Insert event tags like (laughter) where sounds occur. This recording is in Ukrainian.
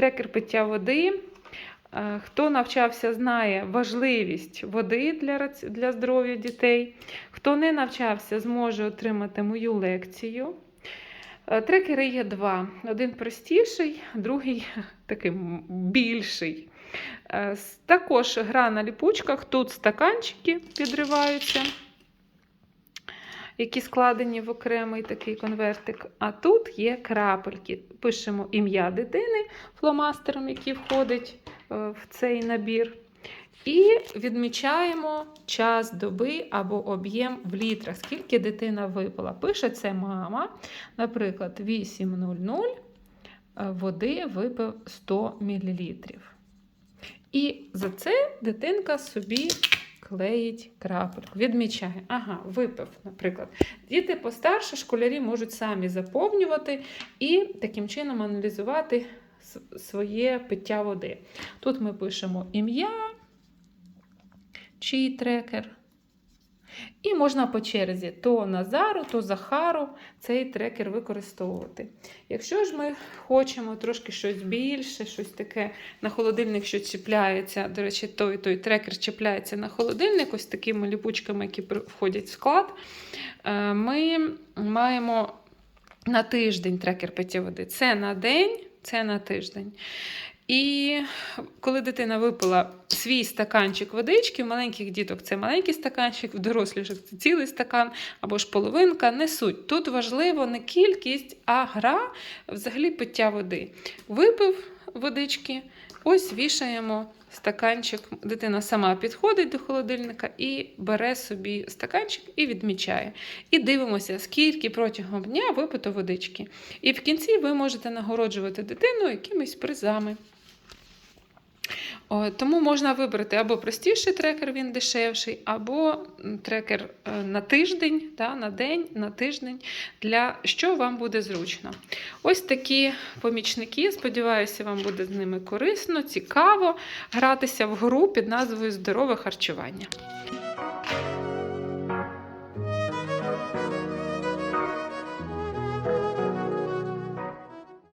трекер пиття води. Е, Хто навчався, знає важливість води для, для здоров'я дітей. Хто не навчався, зможе отримати мою лекцію. Е, Трекери є два: один простіший, другий (laughs) такий більший. Е, Також гра на ліпучках. Тут стаканчики підриваються, які складені в окремий такий конвертик. А тут є крапельки. Пишемо ім'я дитини фломастером, який входить е, в цей набір. І відмічаємо час доби або об'єм в літрах, скільки дитина випила. Пише це мама, наприклад, 8.00 е, води випив 100 мл. І за це дитинка собі клеїть крапельку, відмічає. Ага, випив, наприклад. Діти постарше, школярі можуть самі заповнювати і таким чином аналізувати своє пиття води. Тут ми пишемо ім'я, чий трекер. І можна по черзі то Назару, то Захару цей трекер використовувати. Якщо ж ми хочемо трошки щось більше, щось таке на холодильник, що чіпляється, до речі, той той трекер чіпляється на холодильник, ось такими ліпучками, які входять в склад, е, ми маємо на тиждень трекер пиття води. Це на день, це на тиждень. І коли дитина випила свій стаканчик водички, у маленьких діток це маленький стаканчик, в доросліших це цілий стакан або ж половинка, не суть. Тут важливо не кількість, а гра взагалі пиття води. Випив водички, ось вішаємо стаканчик. Дитина сама підходить до холодильника і бере собі стаканчик і відмічає. І дивимося, скільки протягом дня випито водички. І в кінці ви можете нагороджувати дитину якимись призами. О, Тому можна вибрати або простіший трекер, він дешевший, або трекер е, на тиждень, та, на день, на тиждень, для що вам буде зручно. Ось такі помічники. Сподіваюся, вам буде з ними корисно, цікаво гратися в гру під назвою Здорове харчування.